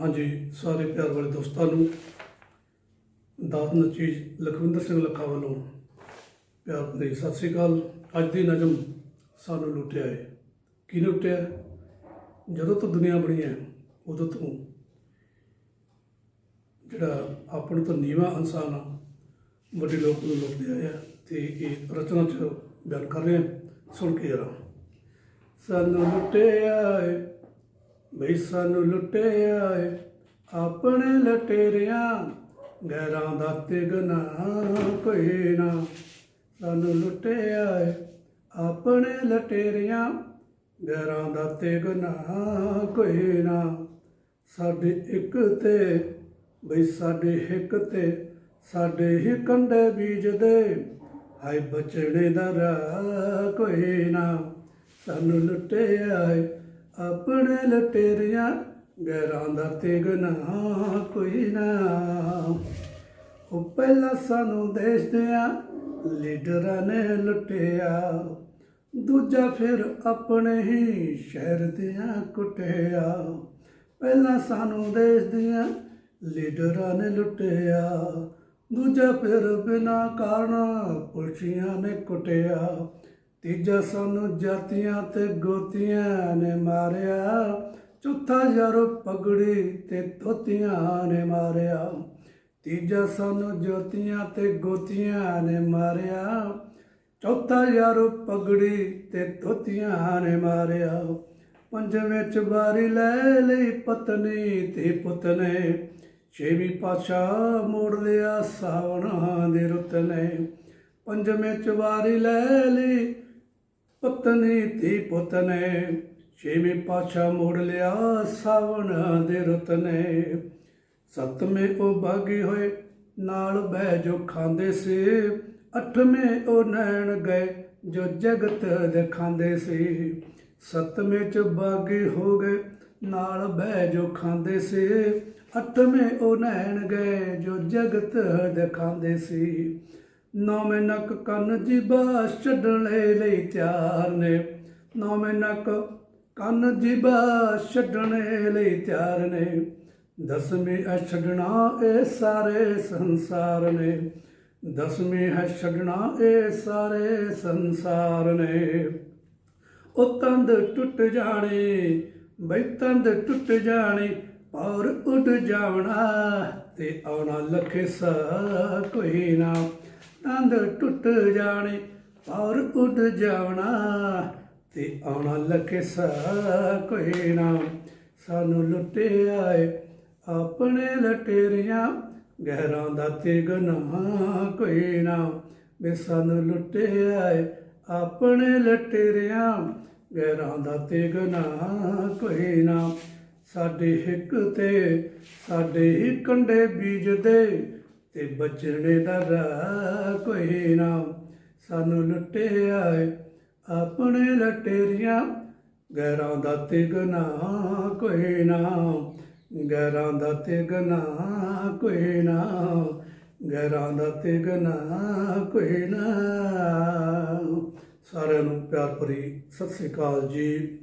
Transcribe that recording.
ਹਾਂਜੀ, ਸਾਰੇ ਪਿਆਰ ਵਾਲੇ ਦੋਸਤਾਂ ਨੂੰ ਦਾਤ ਨਚੀਜ ਲਖਵਿੰਦਰ ਸਿੰਘ ਲੱਖਾ ਵੱਲੋਂ ਪਿਆਰ ਭਰੀ ਸਤਿ ਸ੍ਰੀ ਅਕਾਲ। ਅੱਜ ਦੀ ਨਜ਼ਮ ਸਾਨੂੰ ਲੁੱਟਿਆ ਹੈ ਕੀ ਲੁੱਟਿਆ? ਜਦੋਂ ਤੋਂ ਦੁਨੀਆ ਬਣੀ ਹੈ, ਉਦੋਂ ਤੋਂ ਜਿਹੜਾ ਆਪਣ ਤੋਂ ਨੀਵਾਂ ਇਨਸਾਨ ਆ, ਵੱਡੇ ਲੋਕ ਨੂੰ ਲੁੱਟਦੇ ਆਏ ਆ ਤੇ ਇਹ ਰਚਨਾ ਚ ਬਿਆਨ ਕਰ ਰਹੇ। ਸੁਣ ਕੇ ਜਰਾ। ਸਾਨੂੰ ਲੁੱਟਿਆ ਹੈ ਬਈ ਸਾਨੂੰ ਲੁੱਟਿਆ ਏ ਆਪਣੇ ਲਟੇਰਿਆਂ, ਗੈਰਾਂ ਦਾ ਤੇ ਗੁਨਾਹ ਕੋਈ ਨਾ। ਸਾਨੂੰ ਲੁੱਟਿਆ ਏ ਆਪਣੇ ਲਟੇਰਿਆਂ, ਗੈਰਾਂ ਦਾ ਤੇ ਗੁਨਾਹ ਕੋਈ ਨਾ। ਸਾਡੇ ਇੱਕ ਤੇ, ਬਈ ਸਾਡੇ ਇੱਕ ਤੇ, ਸਾਡੇ ਹੀ ਕੰਡੇ ਬੀਜਦੇ, ਹਾਏ ਬਚਣੇ ਦਾ ਰਾਹ ਕੋਈ ਨਾ। ਸਾਨੂੰ ਲੁੱਟਿਆ ਏ ਆਪਣੇ ਲਟੇਰਿਆਂ ਗੈਰਾਂ ਦਾ ਤੇ ਗੁਨਾਹ ਕੋਈ ਨਾ। ਉਹ ਪਹਿਲਾਂ ਸਾਨੂੰ ਦੇਸ਼ ਦਿਆਂ ਲੀਡਰਾਂ ਨੇ ਲੁੱਟਿਆ, ਦੂਜਾ ਫਿਰ ਆਪਣੇ ਹੀ ਸ਼ਹਿਰ ਦਿਆਂ ਕੁੱਟਿਆ। ਪਹਿਲਾਂ ਸਾਨੂੰ ਦੇਸ਼ ਦਿਆਂ ਲੀਡਰਾਂ ਨੇ ਲੁੱਟਿਆ, ਦੂਜਾ ਫਿਰ ਬਿਨਾ ਕਾਰਨ ਪੁਲਸੀਆਂ ਨੇ ਕੁੱਟਿਆ। ਤੀਜਾ ਸਾਨੂੰ ਜਾਤੀਆਂ ਤੇ ਗੋਤੀਆਂ ਨੇ ਮਾਰਿਆ, ਚੌਥਾ ਯਾਰੋ ਪਗੜੀ ਤੇ ਧੋਤੀਆਂ ਨੇ ਮਾਰਿਆ। ਤੀਜਾ ਸਾਨੂੰ ਜੋਤੀਆਂ ਤੇ ਗੋਤੀਆਂ ਨੇ ਮਾਰਿਆ, ਚੌਥਾ ਯਾਰੋ ਪਗੜੀ ਤੇ ਧੋਤੀਆਂ ਨੇ ਮਾਰਿਆ। ਪੰਜਵੇਂ ਚ ਵਾਰੀ ਲੈ ਲਈ ਪਤਨੀ ਤੇ ਪੁੱਤ ਨੇ ਛੇਵੀਂ ਪਾਤਸ਼ਾਹ ਮੋੜ ਲਿਆ ਸਾਵਣਾ ਦੇ ਰੁੱਤ ਨੇ ਪੰਜਵੇਂ ਚ ਵਾਰੀ ਲੈ ਲਈ ਪਤਨੀ ਤੇ ਪੁੱਤ ਨੇ ਛੇਵੀਂ ਪਾਤਸ਼ਾਹ ਮੋੜ ਲਿਆ ਸਾਵਣ ਦੇ ਰੁੱਤ ਨੇ। ਸੱਤਵੇਂ ਉਹ ਬਾਗੀ ਹੋਏ, ਨਾਲ ਬਹਿ ਜੋ ਖਾਂਦੇ ਸੀ। ਅੱਠਵੇਂ ਉਹ ਨੈਣ ਗਏ, ਜੋ ਜਗਤ ਦਿਖਾਉਂਦੇ ਸੀ। ਸੱਤਵੇਂ ਚ ਬਾਗੀ ਹੋ ਗਏ, ਨਾਲ ਬਹਿ ਜੋ ਖਾਂਦੇ ਸੀ। ਅੱਠਵੇਂ ਉਹ ਨੈਣ ਗਏ, ਜੋ ਜਗਤ ਦਿਖਾਉਂਦੇ ਸੀ। ਨੌਵੇਂ ਨੱਕ ਕੰਨ ਜੀਬਾ ਛੱਡਣ ਲਈ ਤਿਆਰ ਨੇ। ਨੌਵੇਂ ਨੱਕ ਕੰਨ ਜੀਬਾ ਛੱਡਣ ਲਈ ਤਿਆਰ ਨੇ। ਦਸਵੇਂ ਹੈ ਛੱਡਣਾ ਇਹ ਸਾਰੇ ਸੰਸਾਰ ਨੇ। ਦਸਵੇਂ ਹੈ ਛੱਡਣਾ ਇਹ ਸਾਰੇ ਸੰਸਾਰ ਨੇ। ਉਹ ਤੰਦ ਟੁੱਟ ਜਾਣੀ, ਬਈ ਤੰਦ ਟੁੱਟ ਜਾਣੀ ਔਰ ਉੱਡ ਜਾਵਣਾ ਤੇ ਆਉਣਾ ਲਖੇ ਸਾ ਕੋਈ ਨਾ। ਤੰਦ ਟੁੱਟ ਜਾਣੀ, ਔਰ ਉੱਡ ਜਾਵਣਾ ਤੇ ਆਉਣਾ ਲਖੇ ਸਾ ਕੋਈ ਨਾ। ਸਾਨੂੰ ਲੁੱਟਿਆ ਏ ਆਪਣੇ ਲਟੇਰਿਆਂ, ਗਹਿਰਾਂ ਦਾ ਤੇ ਗੁਨਾਹ ਕੋਈ ਨਾ। ਵੇ ਸਾਨੂੰ ਲੁੱਟਿਆ ਏ ਆਪਣੇ ਲਟੇਰਿਆਂ, ਗਹਿਰਾਂ ਦਾ ਤੇ ਗੁਨਾਹ ਕੋਈ ਨਾ। ਸਾਡੇ ਹਿੱਕ ਤੇ, ਸਾਡੇ ਹੀ ਕੰਡੇ ਬੀਜਦੇ, ਤੇ ਬਚਣੇ ਦਾ ਰਾਹ ਕੋਈ ਨਾ। ਸਾਨੂੰ ਲੁੱਟਿਆ ਏ ਆਪਣੇ ਲਟੇਰੀਆਂ, ਗੈਰਾਂ ਦਾ ਤੇ ਗੁਨਾਹ ਕੋਈ ਨਾ। ਗੈਰਾਂ ਦਾ ਤੇ ਗੁਨਾਹ ਕੋਈ ਨਾ, ਗੈਰਾਂ ਦਾ ਤੇ ਗੁਨਾਹ ਕੋਈ ਨਾ। ਸਾਰਿਆਂ ਨੂੰ ਪਿਆਰ ਭਰੀ ਸਤਿ ਸ੍ਰੀ ਅਕਾਲ ਜੀ।